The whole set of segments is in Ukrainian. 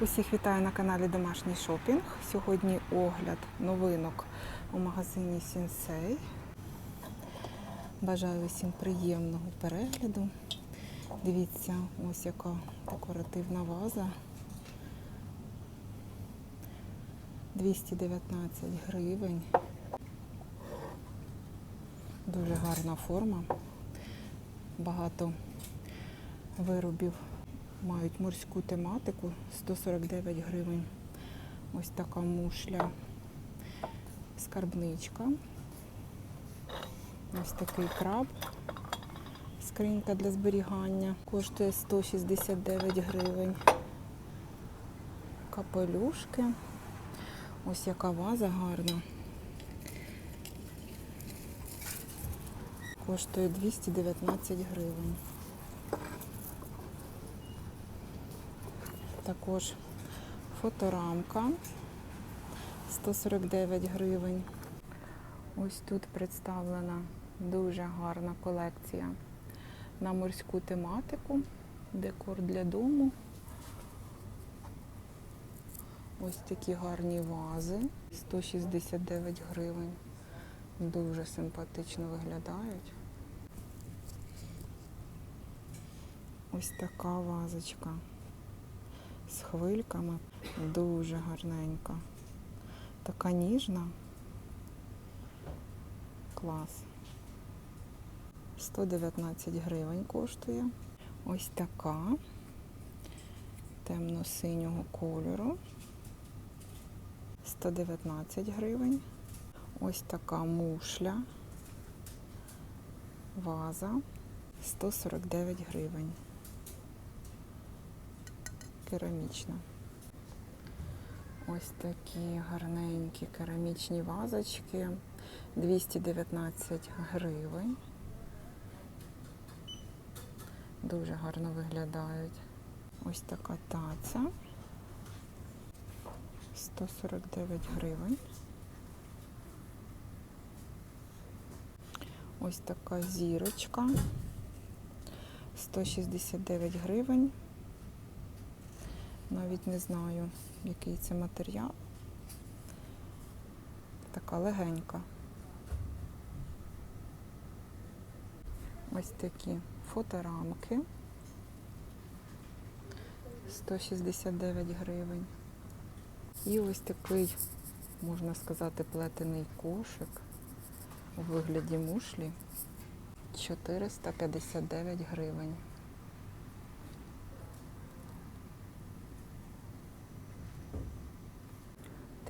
Усіх вітаю на каналі Домашній шопінг. Сьогодні огляд новинок у магазині Сінсей. Бажаю усім приємного перегляду. Дивіться, ось яка декоративна ваза. 219 гривень. Дуже гарна форма. Багато виробів мають морську тематику 149 гривень. Ось така мушля, скарбничка. Ось такий краб, скринька для зберігання. Коштує 169 гривень. Капелюшки. Ось яка ваза гарна. Коштує 219 гривень. Також фоторамка 149 гривень. Ось тут представлена дуже гарна колекція на морську тематику, декор для дому. Ось такі гарні вази 169 гривень. Дуже симпатично виглядають. Ось така вазочка з хвильками. Дуже гарненька. Така ніжна. Клас. 119 гривень коштує. Ось така темно-синього кольору. 119 гривень. Ось така мушля. Ваза 149 гривень керамічна. Ось такі гарненькі керамічні вазочки. 219 гривень. Дуже гарно виглядають. Ось така таця. 149 гривень. Ось така зірочка. 169 гривень. Навіть не знаю, який це матеріал. Така легенька. Ось такі фоторамки. 169 гривень. І ось такий, можна сказати, плетений кошик у вигляді мушлі 459 гривень.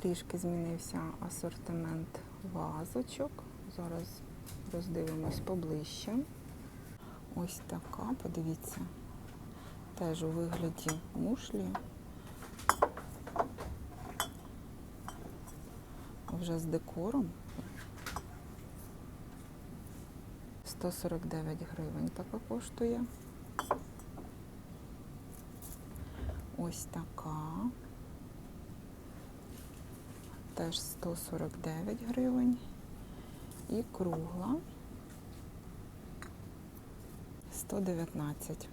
Трішки змінився асортимент вазочок. Зараз роздивимось поближче. Ось така, подивіться, теж у вигляді мушлі. Вже з декором. 149 гривень така коштує. Ось така. Теж 149 гривень. І кругла 119.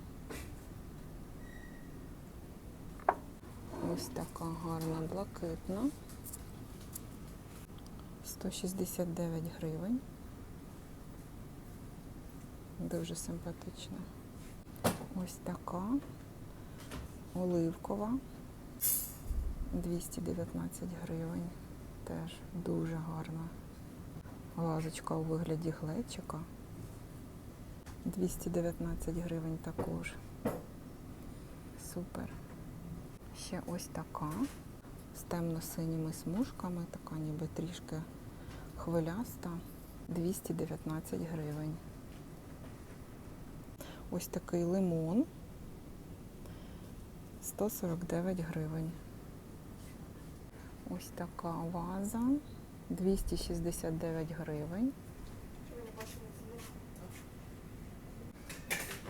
Ось така гарна блакитна. 169 гривень. Дуже симпатична. Ось така оливкова 219 гривень. Теж дуже гарна. Вазочка у вигляді глечика. 219 гривень також. Супер. Ще ось така. З темно-синіми смужками, така ніби трішки хвиляста. 219 гривень. Ось такий лимон. 149 гривень. Ось така ваза 269 гривень.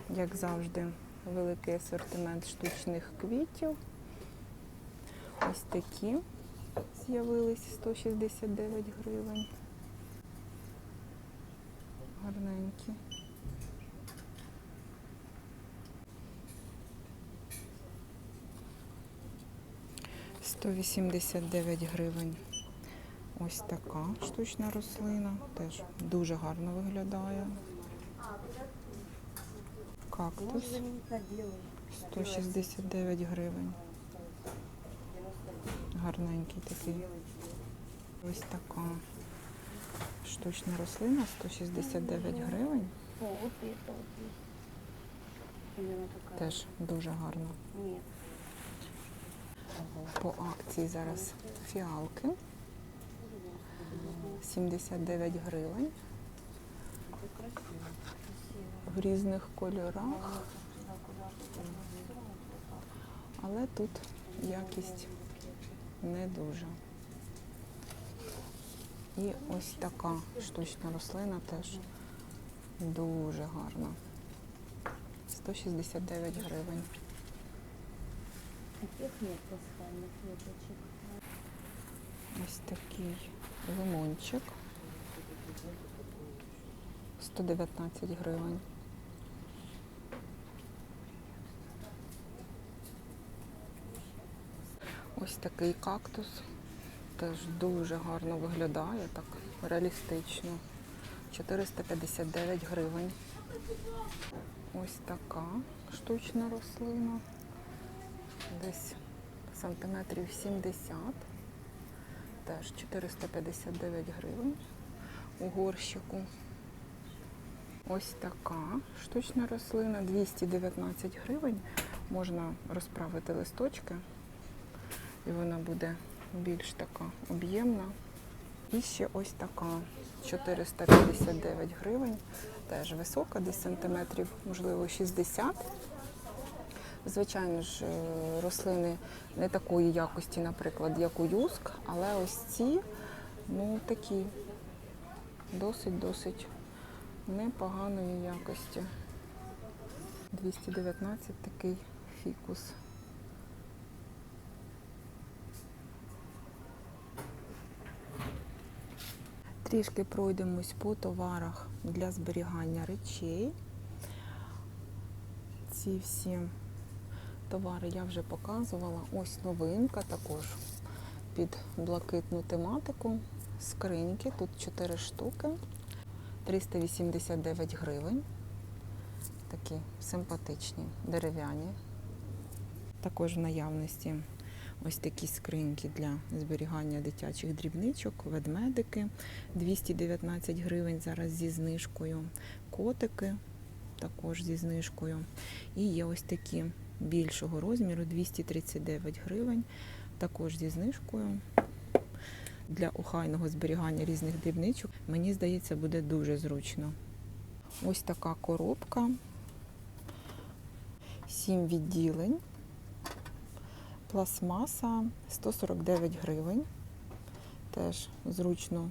Як завжди, великий асортимент штучних квітів. Ось такі з'явились 169 гривень. Гарненькі. 189 гривень. Ось така штучна рослина. Теж дуже гарно виглядає. Кактус 169 гривень. Гарненький такий. Ось така штучна рослина 169 гривень. Теж дуже гарно. По акції зараз фіалки 79 гривень в різних кольорах, але тут якість не дуже. І ось така штучна рослина теж дуже гарна. 169 гривень. Таких нет пасхальных веточек. Ось такий лимончик. 119 гривень. Ось такий кактус. Теж дуже гарно виглядає, так реалістично. 459 гривень. Ось така штучна рослина. Десь сантиметрів 70. Теж 459 гривень у горщику. Ось така штучна рослина, 219 гривень. Можна розправити листочки, і вона буде більш така об'ємна. І ще ось така 459 гривень. Теж висока, десь сантиметрів, можливо, 60. Звичайно ж, е, рослини не такої якості, наприклад, як у юск, але ось ці, ну такі досить-досить непоганої якості. 219 такий фікус. Трішки пройдемось по товарах для зберігання речей. Ці всі товари я вже показувала. Ось новинка також під блакитну тематику. Скриньки, тут 4 штуки, 389 гривень. Такі симпатичні, дерев'яні. Також в наявності ось такі скриньки для зберігання дитячих дрібничок, ведмедики 219 гривень зараз зі знижкою. Котики також зі знижкою. І є ось такі більшого розміру 239 гривень, також зі знижкою. Для охайного зберігання різних дрібничок, мені здається, буде дуже зручно. Ось така коробка, 7 відділень, пластмаса 149 гривень. Теж зручно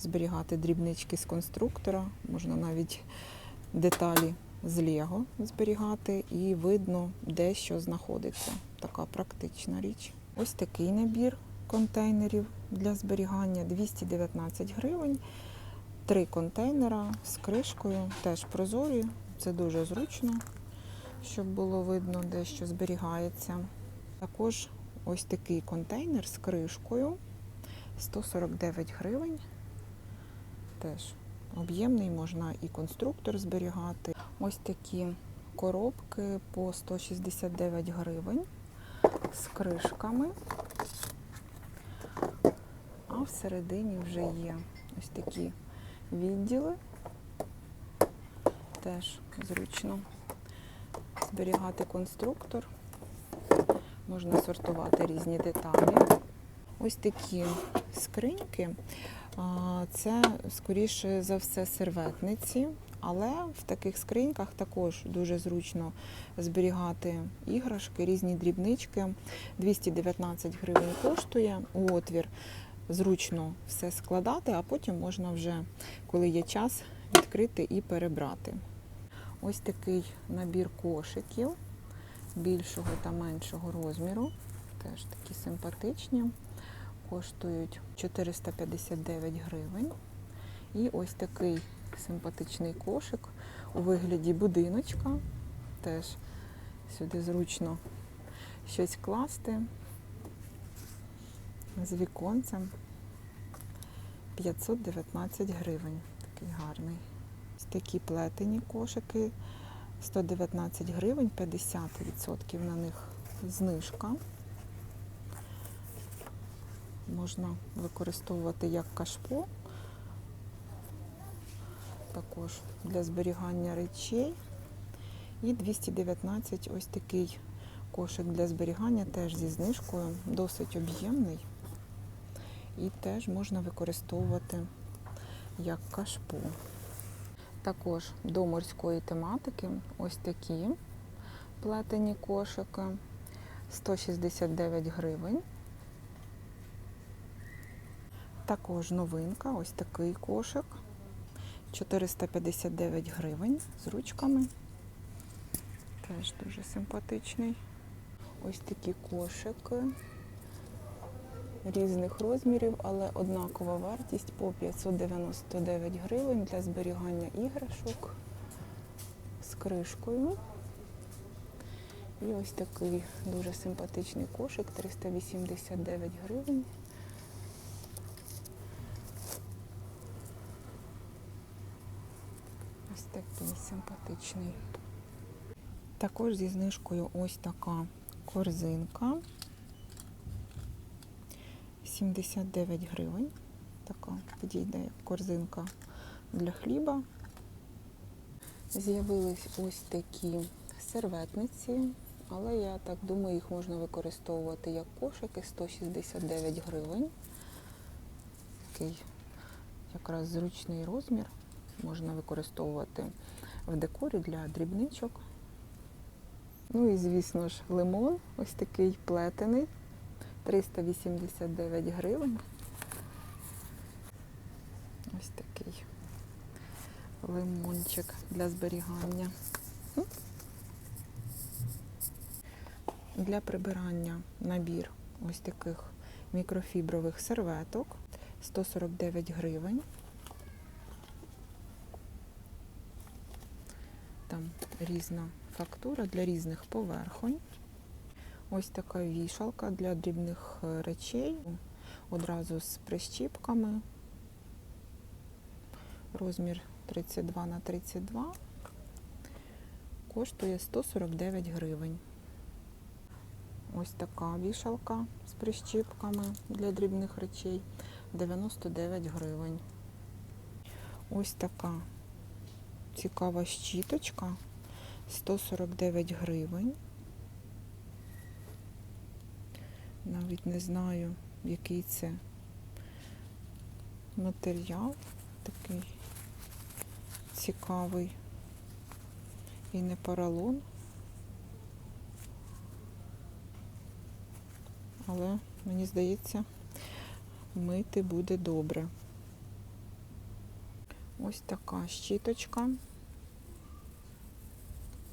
зберігати дрібнички з конструктора, можна навіть деталі з Лего зберігати і видно, де що знаходиться. Така практична річ. Ось такий набір контейнерів для зберігання 219 гривень. Три контейнера з кришкою, теж прозорі. Це дуже зручно, щоб було видно, де що зберігається. Також ось такий контейнер з кришкою 149 гривень. Теж об'ємний, можна і конструктор зберігати. Ось такі коробки по 169 гривень з кришками. А всередині вже є ось такі відділи. Теж зручно зберігати конструктор. Можна сортувати різні деталі. Ось такі скриньки. Це, скоріше за все, серветниці, але в таких скриньках також дуже зручно зберігати іграшки, різні дрібнички. 219 гривень коштує отвір. Зручно все складати, а потім можна вже, коли є час, відкрити і перебрати. Ось такий набір кошиків більшого та меншого розміру. Теж такі симпатичні. Коштують 459 гривень. І ось такий симпатичний кошик у вигляді будиночка. Теж сюди зручно щось класти. з віконцем 519 гривень. Такий гарний. Такі плетені кошики 119 гривень, 50% на них знижка. Можна використовувати як кашпо, також для зберігання речей. І 219 ось такий кошик для зберігання, теж зі знижкою, досить об'ємний. І теж можна використовувати як кашпо. Також до морської тематики ось такі плетені кошики 169 гривень. Також новинка, ось такий кошик 459 гривень з ручками. Теж дуже симпатичний. Ось такі кошики різних розмірів, але однакова вартість по 599 гривень для зберігання іграшок з кришкою. І ось такий дуже симпатичний кошик 389 гривень. Ось такий симпатичний. Також зі знижкою ось така корзинка. 79 гривень. Така підійде корзинка для хліба. З'явились ось такі серветниці, але я так думаю, їх можна використовувати як кошики 169 гривень. Такий якраз зручний розмір. Можна використовувати в декорі для дрібничок. Ну і, звісно ж, лимон, ось такий плетений, 389 гривень. Ось такий лимончик для зберігання. Для прибирання набір ось таких мікрофібрових серветок 149 гривень. Там різна фактура для різних поверхонь. Ось така вішалка для дрібних е, речей. Одразу з прищіпками. Розмір 32 на 32. Коштує 149 гривень. Ось така вішалка з прищіпками для дрібних речей 99 гривень. Ось така цікава щіточка 149 гривень. Навіть не знаю, який це матеріал такий цікавий і не поролон. Але мені здається, мити буде добре. Ось така щіточка.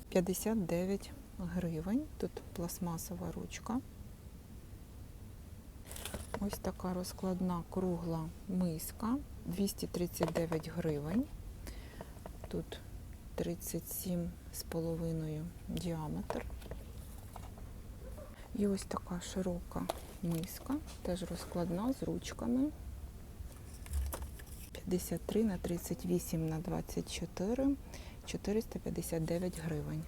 59 гривень. Тут пластмасова ручка. Ось така розкладна кругла миска 239 гривень. Тут 37,5 діаметр. І ось така широка миска, теж розкладна з ручками. 53 на 38 на 24, 459 гривень.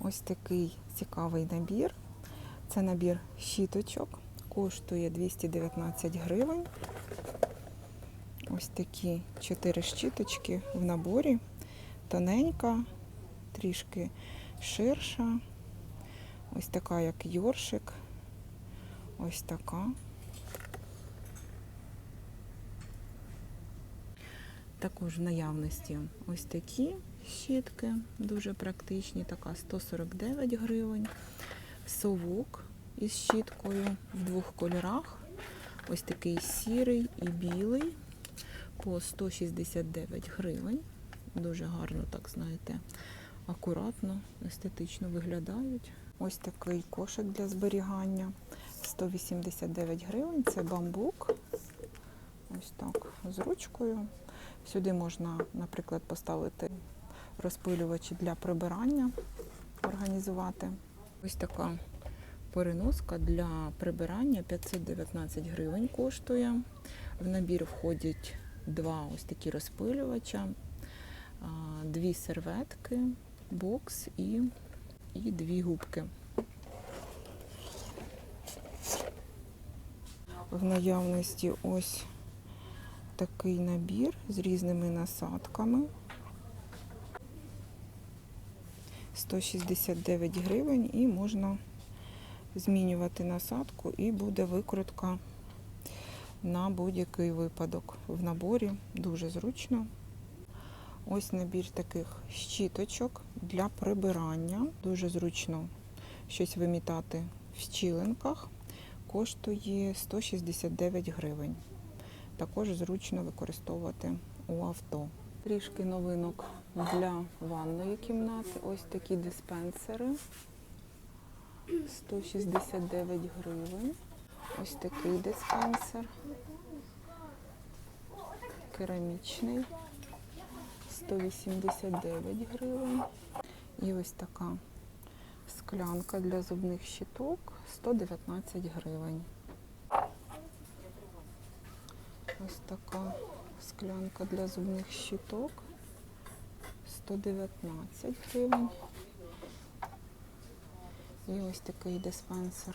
Ось такий цікавий набір. Це набір щіточок, коштує 219 гривень. Ось такі 4 щіточки в наборі. Тоненька, трішки ширша. Ось така, як йоршик. Ось така. Також в наявності ось такі щітки, дуже практичні, така 149 гривень. Совок із щіткою в двох кольорах. Ось такий сірий і білий по 169 гривень. Дуже гарно, так знаєте, акуратно, естетично виглядають. Ось такий кошик для зберігання. 189 гривень. Це бамбук. Ось так, з ручкою. Сюди можна, наприклад, поставити розпилювачі для прибирання, організувати. Ось така Переноска для прибирання 519 гривень коштує. В набір входять два ось такі розпилювача, дві серветки, бокс і, і дві губки. В наявності ось такий набір з різними насадками. 169 гривень і можна змінювати насадку і буде викрутка на будь-який випадок. В наборі дуже зручно. Ось набір таких щіточок для прибирання. Дуже зручно щось вимітати в щілинках. Коштує 169 гривень. Також зручно використовувати у авто. Трішки новинок для ванної кімнати. Ось такі диспенсери. 169 гривень. Ось такий диспенсер. Керамічний. 189 гривень. І ось така склянка для зубних щиток 119 гривень. Ось така склянка для зубних щиток 119 гривень. І ось такий диспенсер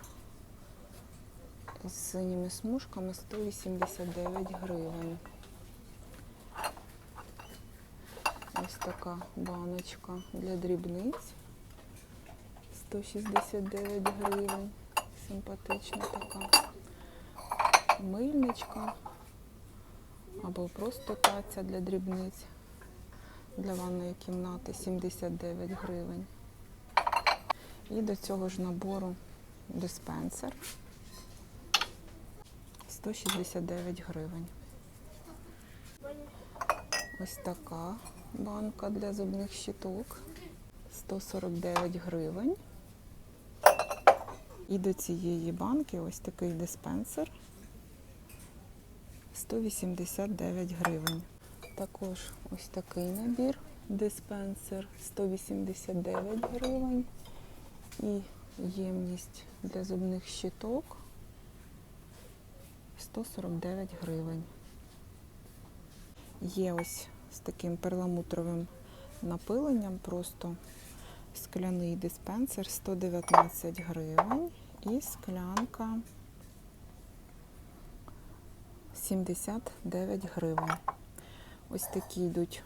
з синіми смужками 189 гривень. Ось така баночка для дрібниць 169 гривень. Симпатична така мильничка або просто таця для дрібниць для ванної кімнати 79 гривень. І до цього ж набору диспенсер 169 гривень. Ось така банка для зубних щиток 149 гривень. І до цієї банки ось такий диспенсер 189 гривень. Також ось такий набір диспенсер 189 гривень. І ємність для зубних щиток 149 гривень. Є ось з таким перламутровим напиленням, просто скляний диспенсер 119 гривень і склянка 79 гривень. Ось такі йдуть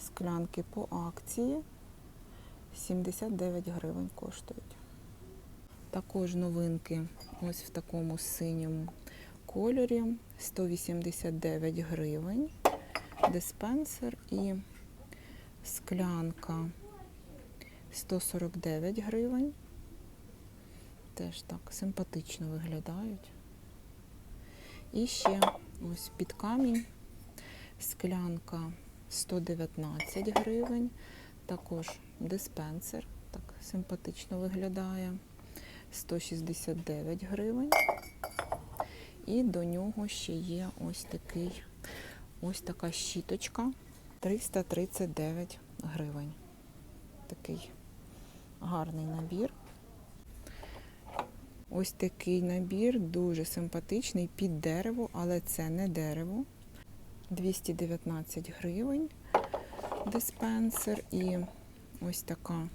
склянки по акції. 79 гривень коштують. Також новинки ось в такому синьому кольорі 189 гривень. Диспенсер і склянка 149 гривень. Теж так симпатично виглядають. І ще ось під камінь склянка 119 гривень. Також диспенсер, так симпатично виглядає. 169 гривень. І до нього ще є ось такий, ось така щіточка 339 гривень. Такий гарний набір. Ось такий набір, дуже симпатичний під дерево, але це не дерево. 219 гривень диспенсер і ось така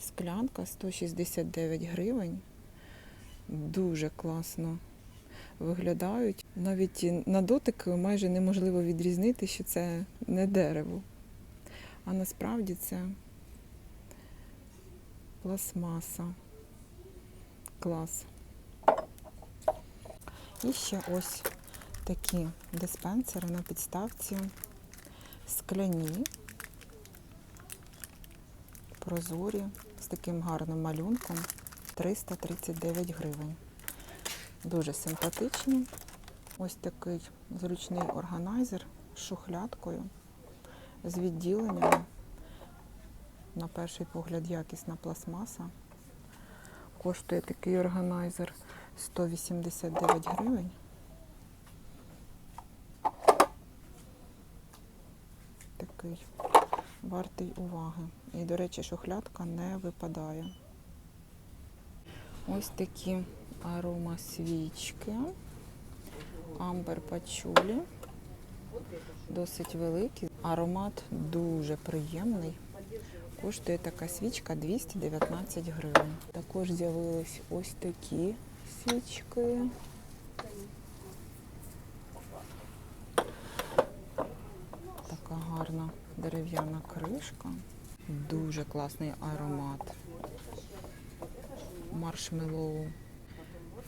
склянка 169 гривень. Дуже класно виглядають. Навіть на дотик майже неможливо відрізнити, що це не дерево. А насправді це пластмаса. Клас. І ще ось такі диспенсери на підставці скляні, прозорі, з таким гарним малюнком 339 гривень. Дуже симпатичні. Ось такий зручний органайзер з шухлядкою, з відділенням. На перший погляд якісна пластмаса. Коштує такий органайзер 189 гривень. Такий вартий уваги. І, до речі, шухлядка не випадає. Ось такі арома свічки. Амбер пачулі. Досить великий. Аромат дуже приємний. Коштує така свічка 219 гривень. Також з'явились ось такі свічки. Така гарна дерев'яна кришка. Дуже класний аромат. Маршмеллоу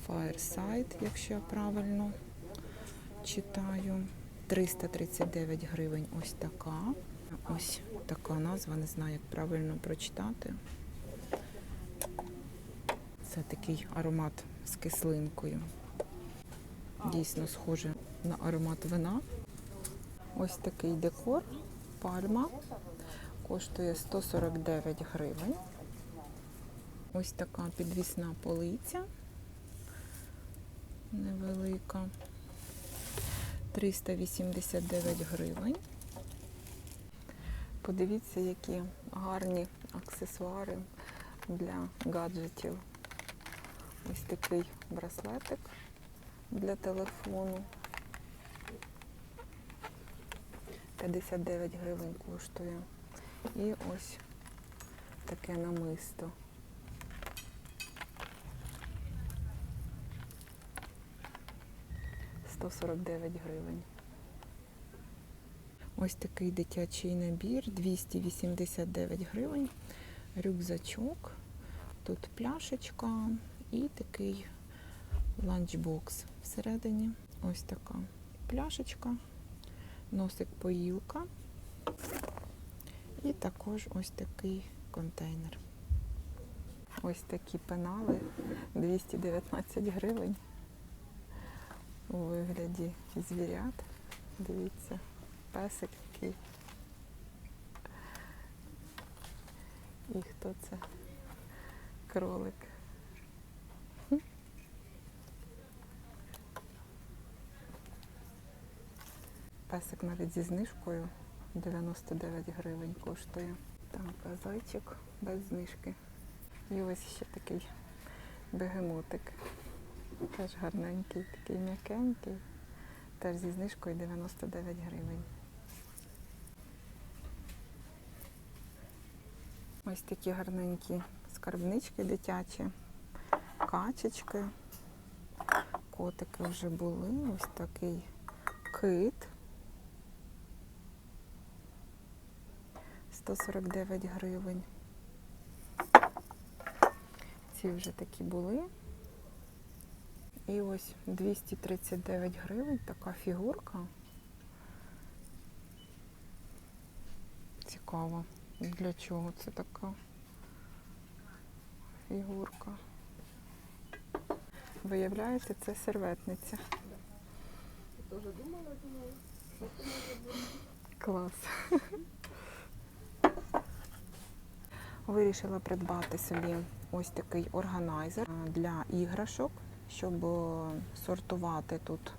Fireside, якщо я правильно читаю. 339 гривень ось така. Ось така назва, не знаю, як правильно прочитати. Це такий аромат з кислинкою. Дійсно схоже на аромат вина. Ось такий декор. Пальма. Коштує 149 гривень. Ось така підвісна полиця. Невелика. 389 гривень. Подивіться, які гарні аксесуари для гаджетів. Ось такий браслетик для телефону. 59 гривень коштує. І ось таке намисто. Сто сорок гривень. Ось такий дитячий набір 289 гривень. Рюкзачок. Тут пляшечка і такий ланчбокс всередині. Ось така пляшечка, носик поїлка. І також ось такий контейнер. Ось такі пенали 219 гривень у вигляді звірят. Дивіться, песик який. І хто це? Кролик. Песик навіть зі знижкою 99 гривень коштує. Так, а зайчик без знижки. І ось ще такий бегемотик. Теж гарненький, такий м'якенький. Теж зі знижкою 99 гривень. Ось такі гарненькі скарбнички дитячі, качечки. Котики вже були. Ось такий кит. 149 гривень. Ці вже такі були. І ось 239 гривень така фігурка. Цікаво, для чого це така фігурка. Виявляється, це серветниця. Тоже думала, думала. Клас. Вирішила придбати собі ось такий органайзер для іграшок, щоб е, сортувати тут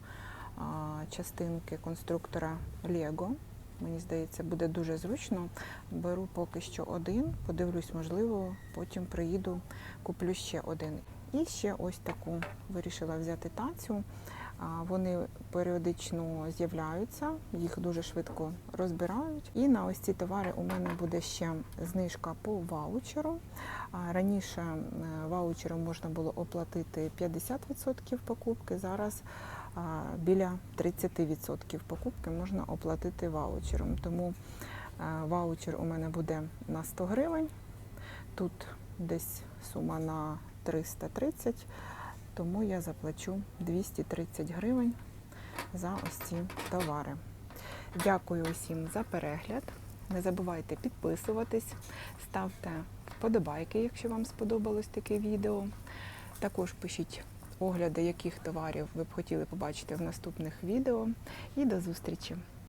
частинки конструктора Lego. Мені здається, буде дуже зручно. Беру поки що один, подивлюсь, можливо, потім приїду, куплю ще один. І ще ось таку вирішила взяти тацю. Вони періодично з'являються, їх дуже швидко розбирають. І на ось ці товари у мене буде ще знижка по ваучеру. Раніше е, ваучером можна було оплатити 50% покупки, зараз біля 30% покупки можна оплатити ваучером. Тому ваучер у мене буде на 100 гривень. Тут десь сума на 330 тому я заплачу 230 гривень за ось ці товари. Дякую усім за перегляд. Не забувайте підписуватись, ставте вподобайки, якщо вам сподобалось таке відео. Також пишіть огляди, яких товарів ви б хотіли побачити в наступних відео. І до зустрічі!